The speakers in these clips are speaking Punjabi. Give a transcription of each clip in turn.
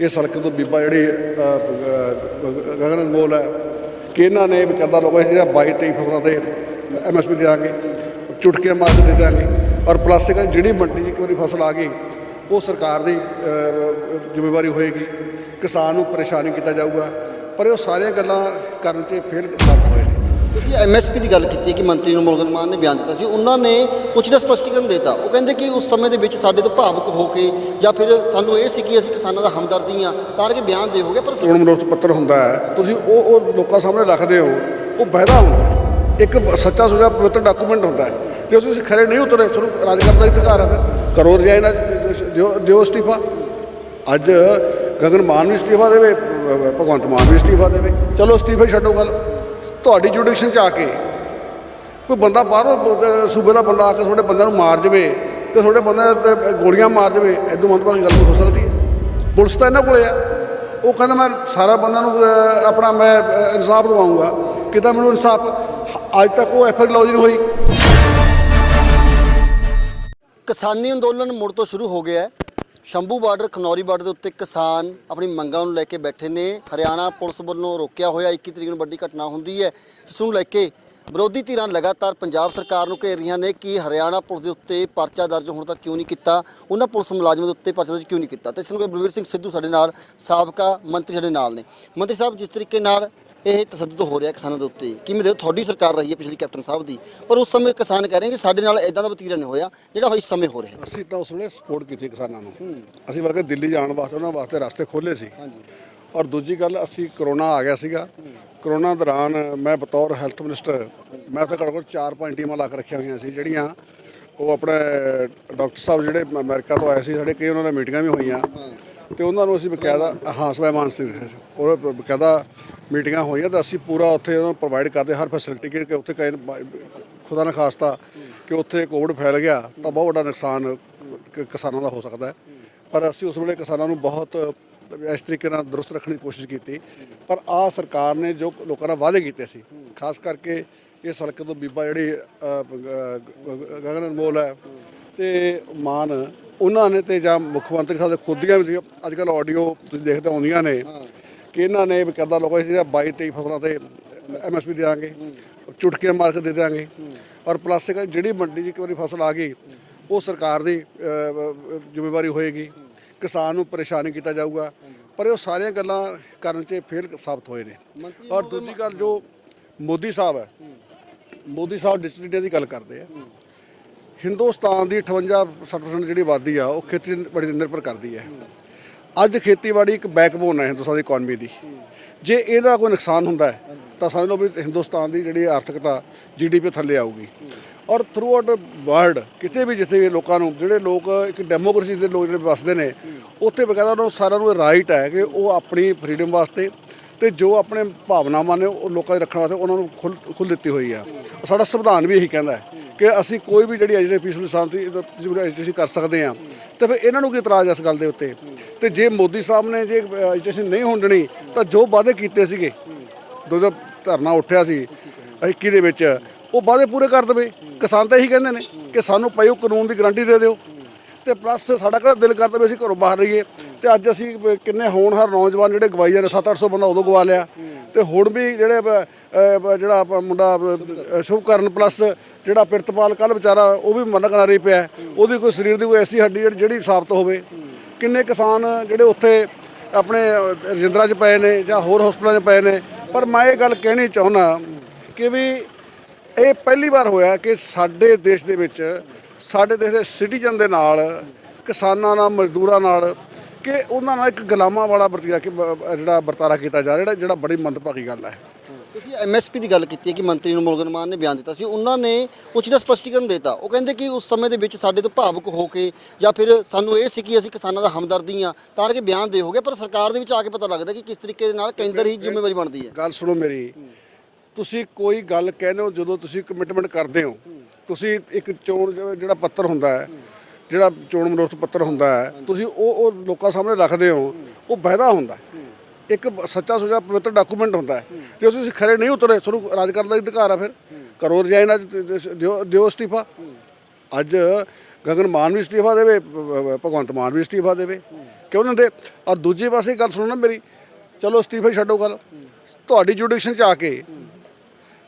ਇਹ ਸੜਕ ਤੋਂ ਬੀਬਾ ਜਿਹੜੀ ਗਗਨ ਅਨਮੋਲ ਹੈ, ਕਿ ਇਹਨਾਂ ਨੇ ਵੀ ਕਹਿੰਦਾ ਲੋਕਾਂ ਜਿਹੜਾ 22 23 ਫਸਲਾਂ ਤੇ ਐਮਐਸਪੀ ਦੇਵਾਂਗੇ ਚੁਟਕੀਆਂ ਮਾਰ ਕੇ ਦੇ ਦਿਆਂਗੇ ਔਰ ਪਲਾਸਟਿਕ ਜਿਹੜੀ ਮੰਡੀ 'ਚ ਇੱਕ ਵਾਰੀ ਫਸਲ ਆ ਗਈ, ਉਹ ਸਰਕਾਰ ਦੀ ਜ਼ਿੰਮੇਵਾਰੀ ਹੋਏਗੀ। ਕਿਸਾਨ ਨੂੰ ਪਰੇਸ਼ਾਨੀ ਕੀਤਾ ਜਾਊਗਾ, ਪਰ ਇਹ ਸਾਰੀਆਂ ਗੱਲਾਂ ਕਰਨ 'ਚ ਫੇਲ ਸਾਬਤ ਹੋਏ ਤੁਸੀਂ ਐਮਐਸਪੀ ਦੀ ਗੱਲ ਕੀਤੀ ਕਿ ਮੰਤਰੀ ਨੂੰ ਮੁਰਗਨ ਮਾਨ ਨੇ ਬਿਆਨ ਦਿੱਤਾ ਸੀ। ਉਹਨਾਂ ਨੇ ਕੁਝ ਦਾ ਸਪਸ਼ਟੀਕਰਨ ਦਿੱਤਾ। ਉਹ ਕਹਿੰਦੇ ਕਿ ਉਸ ਸਮੇਂ ਦੇ ਵਿੱਚ ਸਾਡੇ ਤੋਂ ਭਾਵੁਕ ਹੋ ਕੇ ਜਾਂ ਫਿਰ ਸਾਨੂੰ ਇਹ ਸੀ ਕਿ ਅਸੀਂ ਕਿਸਾਨਾਂ ਦਾ ਹਮਦਰਦੀ ਆ ਤਾਂ ਕਿ ਬਿਆਨ ਦੇ ਪਰ ਚੋਣ ਮਨੋਰਥ ਪੱਤਰ ਹੁੰਦਾ ਹੈ, ਤੁਸੀਂ ਉਹ ਉਹ ਲੋਕਾਂ ਸਾਹਮਣੇ ਰੱਖਦੇ ਹੋ, ਉਹ ਬਹਿਦਾ ਹੁੰਦਾ। ਇੱਕ ਸੱਚਾ ਸੁਝਾ ਪਵਿੱਤਰ ਡਾਕੂਮੈਂਟ ਹੁੰਦਾ ਹੈ। ਜੇ ਤੁਸੀਂ ਖਰੇ ਨਹੀਂ ਉਤਰੇ, ਤੁਹਾਨੂੰ ਰਾਜ ਕਰਨ ਦਾ ਅਧਿਕਾਰ ਹੈ। ਕਰੋ ਰਜਾਈ ਨਾਲ ਦਿਓ ਦਿਓ ਅਸਤੀਫਾ। ਅੱਜ ਗਗਨ ਮਾਨ ਵੀ ਅਸਤੀਫਾ ਦੇਵੇ, ਭਗਵੰਤ ਮਾਨ ਵੀ ਅਸਤੀਫਾ ਦੇਵੇ। ਚਲੋ ਅਸਤੀਫਾ ਹੀ ਛੱਡੋ ਗੱਲ। ਤੁਹਾਡੀ ਜੁਡੀਸ਼ਨ ਚ ਆ ਕੇ ਕੋਈ ਬੰਦਾ ਬਾਹਰੋਂ ਸੂਬੇ ਦਾ ਬੰਦਾ ਆ ਕੇ ਤੁਹਾਡੇ ਬੰਦਿਆਂ ਨੂੰ ਮਾਰ ਜਵੇ ਤੇ ਤੁਹਾਡੇ ਬੰਦਿਆਂ ਤੇ ਗੋਲੀਆਂ ਮਾਰ ਜਵੇ ਐਦੋਂ ਮੰਦਭਾਗੀ ਗੱਲ ਹੋ ਸਕਦੀ। ਹੈ ਪੁਲਿਸ ਤਾਂ ਇਹਨਾਂ ਕੋਲੇ ਆ। ਉਹ ਕਹਿੰਦਾ ਮੈਂ ਸਾਰਾ ਬੰਦਿਆਂ ਨੂੰ ਆਪਣਾ ਮੈਂ ਇਨਸਾਫ ਦਿਵਾਉਂਗਾ। ਕਿਤਾ ਮੈਨੂੰ ਇਨਸਾਫ? ਅੱਜ ਤੱਕ ਉਹ ਐਫ ਆਈ ਲੌਜ ਨਹੀਂ ਹੋਈ। ਕਿਸਾਨੀ ਅੰਦੋਲਨ ਮੁੜ ਤੋਂ ਸ਼ੁਰੂ ਹੋ ਗਿਆ ਹੈ। ਸ਼ੰਭੂ ਬਾਰਡਰ ਖਨੌਰੀ ਬਾਰਡਰ ਦੇ ਉੱਤੇ ਕਿਸਾਨ ਆਪਣੀ ਮੰਗਾਂ ਨੂੰ ਲੈ ਕੇ ਬੈਠੇ ਨੇ। ਹਰਿਆਣਾ ਪੁਲਿਸ ਵੱਲੋਂ ਰੋਕਿਆ ਹੋਇਆ 21 ਤਰੀਕ ਨੂੰ ਵੱਡੀ ਘਟਨਾ ਹੁੰਦੀ ਹੈ। ਜਿਸ ਨੂੰ ਲੈ ਕੇ ਵਿਰੋਧੀ ਧਿਰਾਂ ਲਗਾਤਾਰ ਪੰਜਾਬ ਸਰਕਾਰ ਨੂੰ ਘੇਰ ਰਹੀਆਂ ਨੇ ਕਿ ਹਰਿਆਣਾ ਪੁਲਿਸ ਦੇ ਉੱਤੇ ਪਰਚਾ ਦਰਜ ਹੁਣ ਤੱਕ ਕਿਉਂ ਨਹੀਂ ਕੀਤਾ, ਉਹਨਾਂ ਪੁਲਿਸ ਮੁਲਾਜ਼ਮਾਂ ਦੇ ਉੱਤੇ ਪਰਚਾ ਦਰਜ ਕਿਉਂ ਨਹੀਂ ਕੀਤਾ? ਤੇ ਇਸ ਨੂੰ ਬਲਵੀਰ ਸਿੰਘ ਸਿੱਧੂ ਸਾਡੇ ਨਾਲ, ਸਾਬਕਾ ਮੰਤਰੀ ਸਾਡੇ ਨਾਲ ਨੇ। ਮੰਤਰੀ ਸਾਹਿਬ, ਜਿਸ ਤਰੀਕੇ ਨਾਲ ਇਹ ਤਸੱਦਦ ਹੋ ਰਿਹਾ ਕਿਸਾਨਾਂ ਦੇ ਉੱਤੇ। ਕਿਵੇਂ ਦੇ ਤੁਹਾਡੀ ਸਰਕਾਰ ਰਹੀ ਹੈ ਪਿਛਲੀ ਕੈਪਟਨ ਸਾਹਿਬ ਦੀ ਪਰ ਉਸ ਸਮੇਂ ਕਿਸਾਨ ਕਹਿ ਰਹੇ ਕਿ ਸਾਡੇ ਨਾਲ ਇਦਾਂ ਦਾ ਵਤੀਰਾ ਨਹੀਂ ਹੋਇਆ ਜਿਹੜਾ ਇਸ ਸਮੇਂ ਹੋ ਰਿਹਾ। ਅਸੀਂ ਤਾਂ ਉਸ ਵੇਲੇ ਸਪੋਰਟ ਕੀਤੀ ਕਿਸਾਨਾਂ ਨੂੰ। ਅਸੀਂ ਵਰਗੇ ਦਿੱਲੀ ਜਾਣ ਵਾਸਤੇ ਉਹਨਾਂ ਵਾਸਤੇ ਰਸਤੇ ਖੋਲੇ ਸੀ। ਔਰ ਦੂਜੀ ਗੱਲ ਅਸੀਂ ਕਰੋਨਾ ਆ ਗਿਆ ਸੀਗਾ। ਕਰੋਨਾ ਦੌਰਾਨ ਮੈਂ ਬਤੌਰ ਹੈਲਥ ਮਿਨਿਸਟਰ ਮੈਂ ਤਾਂ ਘੱਟੋ ਘੱਟ ਚਾਰ ਪੰਜ ਟੀਮਾਂ ਲਾ ਕੇ ਰੱਖੀਆਂ ਹੋਈਆਂ ਸੀ ਜਿਹੜੀਆਂ ਉਹ ਆਪਣੇ ਡਾਕਟਰ ਸਾਹਿਬ ਜਿਹੜੇ ਅਮਰੀਕਾ ਤੋਂ ਆਏ ਸੀ ਸਾਡੇ ਕਈ ਉਹਨਾਂ ਨਾਲ ਮੀਟਿੰਗਾਂ ਵੀ ਹੋਈਆਂ। ਤੇ ਉਹਨਾਂ ਨੂੰ ਅਸੀਂ ਬਕਾਇਦਾ, ਹਾਂ ਸਵੈਮਾਨ ਸਿੰਘ ਉਹ ਬਕਾਇਦਾ ਮੀਟਿੰਗਾਂ ਹੋਈਆਂ ਤਾਂ ਅਸੀਂ ਪੂਰਾ ਉੱਥੇ ਉਹਨਾਂ ਨੂੰ ਪ੍ਰੋਵਾਈਡ ਕਰਦੇ, ਹਰ ਫੈਸਿਲਿਟੀ ਕਿ ਉੱਥੇ ਕਈ ਖੁਦਾ ਨਾ ਖਾਸਤਾ ਕਿ ਉੱਥੇ ਕੋਵਿਡ ਫੈਲ ਗਿਆ ਤਾਂ ਬਹੁਤ ਵੱਡਾ ਨੁਕਸਾਨ ਕਿਸਾਨਾਂ ਦਾ ਹੋ ਸਕਦਾ ਹੈ। ਪਰ ਅਸੀਂ ਉਸ ਵੇਲੇ ਕਿਸਾਨਾਂ ਨੂੰ ਬਹੁਤ ਇਸ ਤਰੀਕੇ ਨਾਲ ਦਰੁਸਤ ਰੱਖਣ ਦੀ ਕੋਸ਼ਿਸ਼ ਕੀਤੀ। ਪਰ ਆ ਸਰਕਾਰ ਨੇ ਜੋ ਲੋਕਾਂ ਨਾਲ ਵਾਅਦੇ ਕੀਤੇ ਸੀ, ਖਾਸ ਕਰਕੇ ਇਹ ਹਲਕੇ ਤੋਂ ਬੀਬਾ ਜਿਹੜੀ ਗਗਨ ਅਨਮੋਲ ਹੈ ਤੇ ਮਾਨ ਉਹਨਾਂ ਨੇ ਤੇ ਜਾਂ ਮੁੱਖ ਮੰਤਰੀ ਸਾਹਿਬ ਦੇ ਖੁਦ ਦੀਆਂ ਵੀ ਅੱਜ ਕੱਲ ਆਡੀਓ ਤੁਸੀਂ ਦੇਖਦੇ ਆਉਂਦੀਆਂ ਨੇ ਕਿ ਇਹਨਾਂ ਨੇ ਵੀ ਕਹਿੰਦਾ ਲੋਕਾਂ ਜਿਹੜਾ 22 23 ਫਸਲਾਂ ਤੇ ਐਮਐਸਪੀ ਦੇਵਾਂਗੇ ਚੁਟਕੀਆਂ ਮਾਰ ਕੇ ਦੇ ਦਿਆਂਗੇ। ਔਰ ਪਲਾਸਟਿਕ ਜਿਹੜੀ ਮੰਡੀ 'ਚ ਇੱਕ ਵਾਰੀ ਫਸਲ ਆ ਗਈ ਉਹ ਸਰਕਾਰ ਦੀ ਜ਼ਿੰਮੇਵਾਰੀ ਹੋਏਗੀ। ਕਿਸਾਨ ਨੂੰ ਪਰੇਸ਼ਾਨ ਕੀਤਾ ਜਾਊਗਾ। ਪਰ ਇਹ ਸਾਰੀਆਂ ਗੱਲਾਂ ਕਰਨ 'ਚ ਫੇਲ ਸਾਬਤ ਹੋਏ ਨੇ। ਔਰ ਦੂਜੀ ਗੱਲ ਜੋ ਮੋਦੀ ਸਾਹਿਬ ਹੈ ਮੋਦੀ ਸਾਹਿਬ ਡਿਸਟ੍ਰਿਕਟਾਂ ਦੀ ਗੱਲ ਕਰਦੇ ਆ। ਹਿੰਦੁਸਤਾਨ ਦੀ 58-60% ਜਿਹੜੀ ਆਬਾਦੀ ਆ, ਉਹ ਖੇਤੀ ਤੇ ਬੜੀ ਨਿਰਭਰ ਕਰਦੀ ਹੈ। ਅੱਜ ਖੇਤੀਬਾੜੀ ਇੱਕ ਬੈਕਬੋਨ ਹੈ ਹਿੰਦੁਸਤਾਨ ਦੀ ਇਕਨੋਮੀ ਦੀ। ਜੇ ਇਹਦਾ ਕੋਈ ਨੁਕਸਾਨ ਹੁੰਦਾ ਹੈ, ਤਾਂ ਸਮਝ ਲਓ ਵੀ ਹਿੰਦੁਸਤਾਨ ਦੀ ਜਿਹੜੀ ਆਰਥਿਕਤਾ ਜੀਡੀਪੀ ਥੱਲੇ ਆਊਗੀ। ਔਰ ਥਰੂ ਆਊਟ ਵਰਲਡ ਕਿਤੇ ਵੀ ਜਿੱਥੇ ਵੀ ਲੋਕਾਂ ਨੂੰ, ਜਿਹੜੇ ਲੋਕ ਇੱਕ ਡੈਮੋਕ੍ਰੇਸੀ ਦੇ ਲੋਕ ਜਿਹੜੇ ਵਸਦੇ ਨੇ, ਉੱਥੇ ਬਕਾਇਦਾ ਉਹਨਾਂ ਨੂੰ ਸਾਰਿਆਂ ਨੂੰ ਰਾਈਟ ਹੈ ਕਿ ਉਹ ਆਪਣੀ ਫਰੀडम ਵਾਸਤੇ ਤੇ ਜੋ ਆਪਣੇ ਭਾਵਨਾਵਾਂ ਨੇ ਉਹ ਲੋਕਾਂ ਦੇ ਰੱਖਣ ਵਾਸਤੇ ਉਹਨਾਂ ਨੂੰ ਖੁੱਲ, ਖੁੱਲ੍ਹ ਦਿੱਤੀ ਹੋਈ ਆ। ਸਾਡਾ ਸੰਵਿਧਾਨ ਵੀ ਇਹੀ ਕਹਿੰਦਾ ਹੈ। ਕਿ ਅਸੀਂ ਕੋਈ ਵੀ ਜਿਹੜੀ ਅਜਿਹੀ ਪੀਸਫੁਲ ਸ਼ਾਂਤੀ ਐਜੀਟੇਸ਼ਨ ਕਰ ਸਕਦੇ ਆ ਤੇ ਫਿਰ ਇਹਨਾਂ ਨੂੰ ਕੀ ਇਤਰਾਜ਼ ਹੈ ਇਸ ਗੱਲ ਦੇ ਉੱਤੇ? ਤੇ ਜੇ ਮੋਦੀ ਸਾਹਿਬ ਨੇ ਜੇ ਐਜੀਟੇਸ਼ਨ ਨਹੀਂ ਹੋਣ ਦੇਣੀ, ਤਾਂ ਜੋ ਵਾਅਦੇ ਕੀਤੇ ਸੀਗੇ, ਦੋ ਜੋ ਧਰਨਾ ਉੱਠਿਆ ਸੀ 21 ਦੇ ਵਿੱਚ, ਉਹ ਵਾਅਦੇ ਪੂਰੇ ਕਰ ਦੇਵੇ। ਕਿਸਾਨ ਤਾਂ ਇਹੀ ਕਹਿੰਦੇ ਨੇ ਕਿ ਸਾਨੂੰ ਪਈ ਉਹ ਕਾਨੂੰਨ ਦੀ ਗਾਰੰਟੀ ਦੇ ਦਿਓ। ਤੇ ਪਲੱਸ ਸਾਡਾ ਕਿਹੜਾ ਦਿਲ ਕਰਦਾ ਵੀ ਅਸੀਂ ਘਰੋਂ ਬਾਹਰ ਰਹੀਏ। ਤੇ ਅੱਜ ਅਸੀਂ ਕਿੰਨੇ ਹੋਣਹਾਰ ਨੌਜਵਾਨ ਜਿਹੜੇ ਗਵਾਈ ਜਾਂਦੇ 7-800 ਬੰਦਾ ਉਦੋਂ ਗਵਾ ਲਿਆ। ਤੇ ਹੁਣ ਵੀ ਜਿਹੜੇ ਜਿਹੜਾ ਆਪਾਂ ਮੁੰਡਾ ਸ਼ੁਭਕਰਨ ਪਲੱਸ ਜਿਹੜਾ ਪਿਰਤਪਾਲ ਕੱਲ ਵਿਚਾਰਾ, ਉਹ ਵੀ ਮਨ ਕਨਾਰੀ ਪਿਆ ਉਹਦੀ ਕੋਈ ਸਰੀਰ ਦੀ ਕੋਈ ਐਸੀ ਹੱਡੀ ਜਿਹੜੀ- ਜਿਹੜੀ ਸਾਬਤ ਹੋਵੇ। ਕਿੰਨੇ ਕਿਸਾਨ ਜਿਹੜੇ ਉੱਥੇ ਆਪਣੇ ਰਜਿੰਦਰਾ 'ਚ ਪਏ ਨੇ ਜਾਂ ਹੋਰ ਹਸਪਤਾਲਾਂ 'ਚ ਪਏ ਨੇ। ਪਰ ਮੈਂ ਇਹ ਗੱਲ ਕਹਿਣੀ ਚਾਹੁੰਦਾ ਕਿ ਵੀ ਇਹ ਪਹਿਲੀ ਵਾਰ ਹੋਇਆ ਕਿ ਸਾਡੇ ਦੇਸ਼ ਦੇ ਵਿੱਚ ਸਾਡੇ ਦੇਸ਼ ਦੇ ਸਿਟੀਜ਼ਨ ਦੇ ਨਾਲ ਕਿਸਾਨਾਂ ਨਾਲ ਮਜ਼ਦੂਰਾਂ ਨਾਲ ਕਿ ਉਹਨਾਂ ਨਾਲ ਇੱਕ ਗੁਲਾਮਾਂ ਵਾਲਾ ਵਰਤੀਆ ਕਿ ਜਿਹੜਾ ਵਰਤਾਰਾ ਕੀਤਾ ਜਾ ਰਿਹਾ ਜਿਹੜਾ ਬੜੀ ਮੰਦਭਾਗੀ ਗੱਲ ਹੈ। ਤੁਸੀਂ ਐਮਐਸਪੀ ਦੀ ਗੱਲ ਕੀਤੀ ਹੈ ਕਿ ਮੰਤਰੀ ਨੂੰ ਮੁਰਗਨ ਮਾਨ ਨੇ ਬਿਆਨ ਦਿੱਤਾ ਸੀ ਉਹਨਾਂ ਨੇ ਕੁਝ ਦਾ ਸਪਸ਼ਟੀਕਰਨ ਦਿੱਤਾ। ਉਹ ਕਹਿੰਦੇ ਕਿ ਉਸ ਸਮੇਂ ਦੇ ਵਿੱਚ ਸਾਡੇ ਤੋਂ ਭਾਵੁਕ ਹੋ ਕੇ ਜਾਂ ਫਿਰ ਸਾਨੂੰ ਇਹ ਸੀ ਕਿ ਅਸੀਂ ਕਿਸਾਨਾਂ ਦਾ ਹਮਦਰਦੀ ਆ ਤਾਂ ਕਰਕੇ ਬਿਆਨ ਦੇ ਹੋਗੇ ਪਰ ਸਰਕਾਰ ਦੇ ਵਿੱਚ ਆ ਕੇ ਪਤਾ ਲੱਗਦਾ ਕਿ ਕਿਸ ਤਰੀਕੇ ਦੇ ਨਾਲ ਕੇਂਦਰ ਹੀ ਜ਼ਿੰਮੇਵਾਰੀ ਬਣਦੀ ਹੈ। ਗੱਲ ਸੁਣੋ ਮੇਰੀ। ਤੁਸੀਂ ਕੋਈ ਗੱਲ ਕਹਿੰਦੇ ਹੋ, ਜਦੋਂ ਤੁਸੀਂ ਕਮਿਟਮੈਂਟ ਕਰਦੇ ਹੋ, ਤੁਸੀਂ ਇੱਕ ਚੋਣ ਜਿਹੜਾ ਪੱਤਰ ਹੁੰਦਾ ਹੈ, ਜਿਹੜਾ ਚੋਣ ਮਨੋਰਥ ਪੱਤਰ ਹੁੰਦਾ ਹੈ, ਤੁਸੀਂ ਉਹ ਉਹ ਲੋਕਾਂ ਸਾਹਮਣੇ ਰੱਖਦੇ ਹੋ, ਉਹ ਵਾਅਦਾ ਹੁੰਦਾ ਇੱਕ ਸੱਚਾ ਸੁੱਚਾ ਪਵਿੱਤਰ ਡਾਕੂਮੈਂਟ ਹੁੰਦਾ ਜੇ ਤੁਸੀਂ ਖਰੇ ਨਹੀਂ ਉਤਰੇ, ਤੁਹਾਨੂੰ ਰਾਜ ਕਰਨ ਦਾ ਅਧਿਕਾਰ ਆ ਫਿਰ? ਕਰੋ ਰਜਾਈ ਅੱਜ ਦਿਓ ਦਿਓ ਅਸਤੀਫਾ। ਅੱਜ ਗਗਨ ਮਾਨ ਵੀ ਅਸਤੀਫਾ ਦੇਵੇ, ਭਗਵੰਤ ਮਾਨ ਵੀ ਅਸਤੀਫਾ ਦੇਵੇ। ਕਿਉਂ ਨਹੀਂ ਦੇ ਔਰ ਦੂਜੇ ਪਾਸੇ ਗੱਲ ਸੁਣੋ ਨਾ ਮੇਰੀ। ਚਲੋ ਅਸਤੀਫਾ ਛੱਡੋ ਗੱਲ। ਤੁਹਾਡੀ ਜੁਡੀਸ਼ਨ ਚ ਆ ਕੇ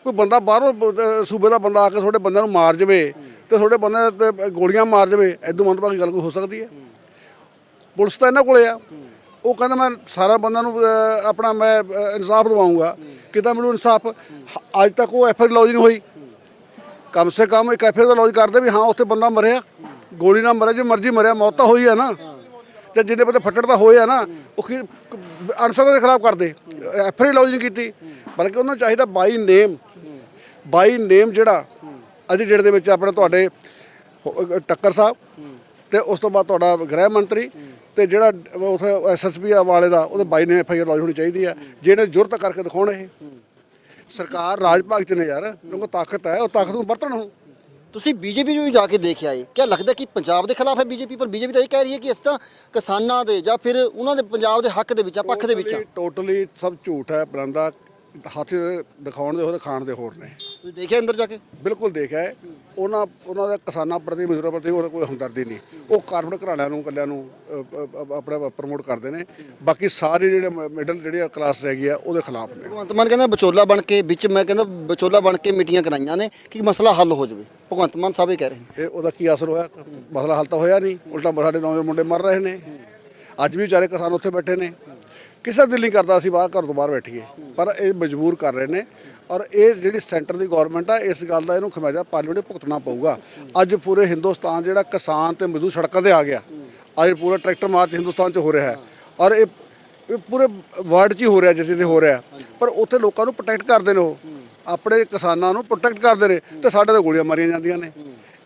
ਕੋਈ ਬੰਦਾ ਬਾਹਰੋਂ ਅਹ ਸੂਬੇ ਦਾ ਬੰਦਾ ਆ ਕੇ ਤੁਹਾਡੇ ਬੰਦਿਆਂ ਨੂੰ ਮਾਰ ਜਾਵੇ ਤੇ ਤੁਹਾਡੇ ਬੰਦਿਆਂ ਤੇ ਗੋਲੀਆਂ ਮਾਰ ਜਾਵੇ ਐਦੋਂ ਮੰਦਭਾਗੀ ਗੱਲ ਕੋਈ ਹੋ ਸਕਦੀ ਹੈ। ਪੁਲਿਸ ਤਾਂ ਇਹਨਾਂ ਕੋਲੇ ਆ। ਉਹ ਕਹਿੰਦਾ ਮੈਂ ਸਾਰਾ ਬੰਦਾ ਨੂੰ ਅਹ, ਆਪਣਾ ਮੈਂ ਅਹ, ਇਨਸਾਫ ਦਿਵਾਉਂਗਾ। ਕਿਦਾਂ ਮੈਨੂੰ ਇਨਸਾਫ? ਹ- ਅੱਜ ਤੱਕ ਉਹ ਐਫ ਆਈ ਲੌਜ ਨਹੀਂ ਹੋਈ। ਕਮ ਸੇ ਕਮ ਇੱਕ ਐਫ ਆਈ ਦਾ ਲੌਜ ਕਰਦੇ ਵੀ ਹਾਂ ਉੱਥੇ ਬੰਦਾ ਮਰਿਆ। ਗੋਲੀ ਨਾਲ ਮਰਿਆ ਜੇ ਮਰਜ਼ੀ ਮਰਿਆ ਮੌਤ ਤਾਂ ਹੋਈ ਹੈ ਨਾ। ਤੇ ਜਿੰਨੇ ਬੰਦੇ ਫੱਟੜ ਤਾਂ ਹੋਏ ਆ ਨਾ ਉਹ ਕੀ ਅਨਸਰਾਂ ਦੇ ਖਿਲਾਫ ਕਰਦੇ। ਐਫ ਆਈ ਲੌਜ ਨਹੀਂ ਕੀਤੀ। ਬਲਕਿ ਉਹਨਾਂ ਨੂੰ ਚਾਹੀਦਾ ਬਾਈ ਨੇਮ ਬਾਈ ਨੇਮ ਜਿਹੜਾ ਅੱਜ ਡੇਟ ਦੇ ਵਿੱਚ ਆਪਣੇ ਤੁਹਾਡੇ ਟੱਕਰ ਸਾਹਿਬ ਤੇ ਉਸ ਤੋਂ ਬਾਅਦ ਤੁਹਾਡਾ ਗ੍ਰਹਿ ਮੰਤਰੀ ਤੇ ਜਿਹੜਾ ਉਥੇ ਐਸਐਸਪੀ ਵਾਲੇ ਦਾ ਉਹਦੇ ਬਾਈ ਨੇ ਐਫਆਈਆਰ ਲੌਜ ਹੋਣੀ ਚਾਹੀਦੀ ਹੈ ਜਿਹਨੇ ਜੁਰਤ ਕਰਕੇ ਦਿਖਾਉਣ ਇਹ। ਸਰਕਾਰ ਰਾਜ ਭਾਗ ਚ ਨੇ ਯਾਰ ਉਹਨਾਂ ਕੋਲ ਤਾਕਤ ਹੈ ਉਹ ਤਾਕਤ ਨੂੰ ਵਰਤਣ ਉਹ ਤੁਸੀਂ ਬੀਜੇਪੀ ਨੂੰ ਵੀ ਜਾ ਕੇ ਦੇਖ ਆਏ ਕੀ ਲੱਗਦਾ ਕਿ ਪੰਜਾਬ ਦੇ ਖਿਲਾਫ ਹੈ ਬੀਜੇਪੀ ਪਰ ਬੀਜੇਪੀ ਤਾਂ ਇਹ ਕਹਿ ਰਹੀ ਹੈ ਕਿ ਇਸ ਤਾਂ ਕਿਸਾਨਾਂ ਦੇ ਜਾਂ ਫਿਰ ਉਹਨਾਂ ਦੇ ਪੰਜਾਬ ਦੇ ਹੱਕ ਦੇ ਵਿੱਚ ਆ ਪੱਖ ਦੇ ਵਿੱਚ ਆ। ਟੋਟਲੀ ਸਭ ਝੂਠ ਹੈ ਬਰੰਦਾ ਹੱਥ ਦਿਖਾਉਣ ਦੇ ਹੋਰ ਖਾਣ ਦੇ ਹੋਰ ਨੇ। ਤੁਸੀਂ ਦੇਖਿਆ ਅੰਦਰ ਜਾ ਕੇ? ਬਿਲਕੁਲ ਦੇਖਿਆ ਹੈ। ਉਹਨਾਂ ਉਹਨਾਂ ਦਾ ਕਿਸਾਨਾਂ ਪ੍ਰਤੀ ਮਜ਼ਦੂਰਾਂ ਪ੍ਰਤੀ ਉਹਨਾਂ ਕੋਈ ਹਮਦਰਦੀ ਨਹੀਂ। ਉਹ ਕਾਰਪੋਰੇਟ ਘਰਾਣਿਆਂ ਨੂੰ ਕੱਲਿਆਂ ਨੂੰ ਅ, ਅ, ਅ, ਆਪਣਾ ਪ੍ਰਮੋਟ ਕਰਦੇ ਨੇ। ਬਾਕੀ ਸਾਰੇ ਜਿਹੜੇ ਮਿਡਲ ਜਿਹੜੀ ਕਲਾਸ ਹੈਗੀ ਆ ਉਹਦੇ ਖਿਲਾਫ ਨੇ। ਭਗਵੰਤ ਮਾਨ ਕਹਿੰਦਾ ਵਿਚੋਲਾ ਬਣ ਕੇ ਵਿੱਚ ਮੈਂ ਕਹਿੰਦਾ ਵਿਚੋਲਾ ਬਣ ਕੇ ਮੀਟਿੰਗਾਂ ਕਰਾਈਆਂ ਨੇ ਕਿ ਮਸਲਾ ਹੱਲ ਹੋ ਜਾਵੇ। ਭਗਵੰਤ ਮਾਨ ਸਾਹਿਬ ਇਹ ਕਹਿ ਰਹੇ ਨੇ। ਇਹ ਉਹਦਾ ਕੀ ਅਸਰ ਹੋਇਆ? ਮਸਲਾ ਹੱਲ ਤਾਂ ਹੋਇਆ ਨਹੀਂ। ਉਲਟਾ ਸਾਡੇ ਨੌਜਵਾਨ ਮੁੰਡੇ ਮਰ ਰਹੇ ਨੇ। ਅੱਜ ਵੀ ਵਿਚਾਰੇ ਕਿਸਾਨ ਉੱਥੇ ਬੈਠੇ ਨੇ। ਕਿਸੇ ਦਿਲ ਨਹੀਂ ਕਰਦਾ ਅਸੀਂ ਬਾਹਰ ਘਰ ਤੋਂ ਬਾਹਰ ਬੈਠੀਏ। ਪਰ ਇਹ ਮਜਬੂਰ ਕਰ ਰਹੇ ਨੇ ਔਰ ਇਹ ਜਿਹੜੀ ਸੈਂਟਰ ਦੀ ਗਵਰਨਮੈਂਟ ਆ, ਇਸ ਗੱਲ ਦਾ ਇਹਨੂੰ ਖਮਿਆਜਾ ਪਾਰਲੀਮੈਂਟ ਨੂੰ ਭੁਗਤਣਾ ਪਊਗਾ। ਅੱਜ ਪੂਰੇ ਹਿੰਦੁਸਤਾਨ ਜਿਹੜਾ ਕਿਸਾਨ ਤੇ ਮਜ਼ਦੂਰ ਸੜਕਾਂ ਤੇ ਆ ਗਿਆ। ਅੱਜ ਪੂਰਾ ਟਰੈਕਟਰ ਮਾਰਚ ਹਿੰਦੁਸਤਾਨ 'ਚ ਹੋ ਰਿਹਾ ਹੈ। ਔਰ ਇਹ ਇਹ ਪੂਰੇ ਵਰਲਡ 'ਚ ਹੀ ਹੋ ਰਿਹਾ ਜਿਸ ਤੇ ਹੋ ਰਿਹਾ ਪਰ ਉੱਥੇ ਲੋਕਾਂ ਨੂੰ ਪ੍ਰੋਟੈਕਟ ਕਰਦੇ ਨੇ ਉਹ ਆਪਣੇ ਕਿਸਾਨਾਂ ਨੂੰ ਪ੍ਰੋਟੈਕਟ ਕਰਦੇ ਨੇ ਤੇ ਸਾਡੇ ਤੇ ਗੋਲੀਆਂ ਮਾਰੀਆਂ ਜਾਂਦੀਆਂ ਨੇ।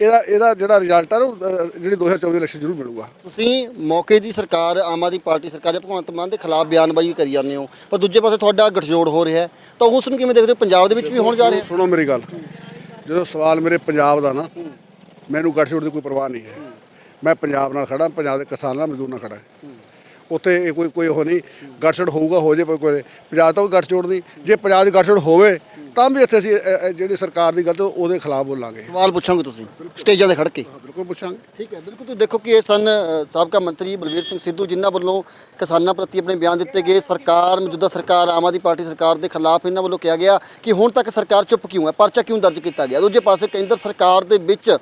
ਇਹਦਾ ਇਹਦਾ ਜਿਹੜਾ ਰਿਜ਼ਲਟ ਹੈ ਨਾ ਉਹ, ਜਿਹੜੀ 2024 ਇਲੈਕਸ਼ਨ ਜ਼ਰੂਰ ਮਿਲੂਗਾ। ਤੁਸੀਂ ਮੌਕੇ ਦੀ ਸਰਕਾਰ ਆਮ ਆਦਮੀ ਪਾਰਟੀ ਸਰਕਾਰ ਜਾਂ ਭਗਵੰਤ ਮਾਨ ਦੇ ਖਿਲਾਫ ਬਿਆਨਬਾਜ਼ੀ ਕਰੀ ਜਾਂਦੇ ਹੋ ਪਰ ਦੂਜੇ ਪਾਸੇ ਤੁਹਾਡਾ ਗਠਜੋੜ ਹੋ ਰਿਹਾ ਹੈ। ਤਾਂ ਉਸ ਨੂੰ ਕਿਵੇਂ ਦੇਖਦੇ ਹੋ? ਪੰਜਾਬ ਦੇ ਵਿੱਚ ਵੀ ਹੋਣ ਜਾ ਰਿਹਾ ਸੁਣੋ ਮੇਰੀ ਗੱਲ। ਜਦੋਂ ਸਵਾਲ ਮੇਰੇ ਪੰਜਾਬ ਦਾ ਨਾ ਮੈਨੂੰ ਗੱਠਜੋੜ ਦੀ ਕੋਈ ਪਰਵਾਹ ਨਹੀਂ ਹੈ। ਮੈਂ ਪੰਜਾਬ ਨਾਲ ਖੜਾ ਪੰਜਾਬ ਦੇ ਕਿਸਾਨ ਨਾਲ ਮਜ਼ਦੂਰ ਨਾਲ ਖੜਾ ਉੱਥੇ ਇਹ ਕੋਈ ਕੋਈ ਉਹ ਨਹੀਂ ਗੱਠਜੋੜ ਹੋਊਗਾ ਹੋ ਜੇ ਕੋਈ ਕੋਈ ਪੰਜਾਬ ਤਾਂ ਕੋਈ ਗੱਠਜੋੜ ਨਹੀਂ। ਜੇ ਪੰਜਾਬ 'ਚ ਗੱਠਜੋੜ ਹੋਵੇ ਤਾਂ ਵੀ ਇੱਥੇ ਅਸੀਂ ਜਿਹੜੀ ਸਰਕਾਰ ਦੀ ਗਲਤ ਉਹਦੇ ਖਿਲਾਫ ਬੋਲਾਂਗੇ। ਸਵਾਲ ਪੁੱਛੋਗੇ ਤੁਸੀਂ ਸਟੇਜਾਂ ਤੇ ਖੜ ਕੇ ਬਿਲਕੁਲ ਪੁੱਛਾਂਗੇ। ਠੀਕ ਹੈ ਬਿਲਕੁਲ ਤੁਸੀਂ ਦੇਖੋ ਕਿ ਇਹ ਸਨ ਅ, ਸਾਬਕਾ ਮੰਤਰੀ ਬਲਵੀਰ ਸਿੰਘ ਸਿੱਧੂ ਜਿਨ੍ਹਾਂ ਵੱਲੋਂ ਕਿਸਾਨਾਂ ਪ੍ਰਤੀ ਆਪਣੇ ਬਿਆਨ ਦਿੱਤੇ ਗਏ। ਸਰਕਾਰ ਮੌਜੂਦਾ ਸਰਕਾਰ ਆਮ ਆਦਮੀ ਪਾਰਟੀ ਸਰਕਾਰ ਦੇ ਖਿਲਾਫ ਇਹਨਾਂ ਵੱਲੋਂ ਕਿਹਾ ਗਿਆ ਕਿ ਹੁਣ ਤੱਕ ਸਰਕਾਰ ਚੁੱਪ ਕਿਉਂ ਹੈ? ਪਰਚਾ ਕਿਉਂ ਦਰਜ ਕੀਤਾ ਗਿਆ? ਦੂਜੇ ਪਾਸੇ ਕੇਂਦਰ ਸਰਕਾਰ ਦੇ ਵਿੱਚ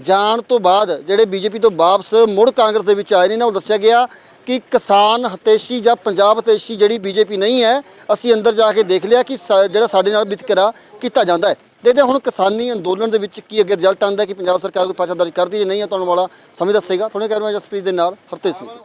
ਜਾਣ ਤੋਂ ਬਾਅਦ ਜਿਹੜੇ ਬੀਜੇਪੀ ਤੋਂ ਵਾਪਸ ਮੁੜ ਕਾਂਗਰਸ ਦੇ ਵਿੱਚ ਆਏ ਨੇ, ਇਹਨਾਂ ਨੂੰ ਦੱਸਿਆ ਗਿਆ ਕਿ ਕਿਸਾਨ ਹਤੇਸ਼ੀ ਜਾਂ ਪੰਜਾਬ ਹਤੇਸ਼ੀ ਜਿਹੜੀ ਬੀਜੇਪੀ ਨਹੀਂ ਹੈ, ਅਸੀਂ ਅੰਦਰ ਜਾ ਕੇ ਦੇਖ ਲਿਆ ਕਿ ਸਾ- ਜਿਹੜਾ ਸਾਡੇ ਨਾਲ ਵਿਤਕਰਾ ਕੀਤਾ ਜਾਂਦਾ ਹੈ। ਦੇਖਦੇ ਹਾਂ ਹੁਣ ਕਿਸਾਨੀ ਅੰਦੋਲਨ ਦੇ ਵਿੱਚ ਕੀ ਅੱਗੇ ਰਿਜ਼ਲਟ ਆਉਂਦਾ ਕਿ ਪੰਜਾਬ ਸਰਕਾਰ ਕੋਈ ਪਾਸਾ ਦਰਜ ਕਰਦੀ ਹੈ ਜਾਂ ਨਹੀਂ ਹੈ, ਤੁਹਾਨੂੰ ਵਾਲਾ ਸਮੇਂ ਦੱਸੇਗਾ। ਤੁਹਾਨੂੰ ਕਹਿ ਰਿਹਾ ਜਸਪ੍ਰੀਤ ਦੇ ਨਾਲ ਹਰਤੇਜ ਸਿੰਘ।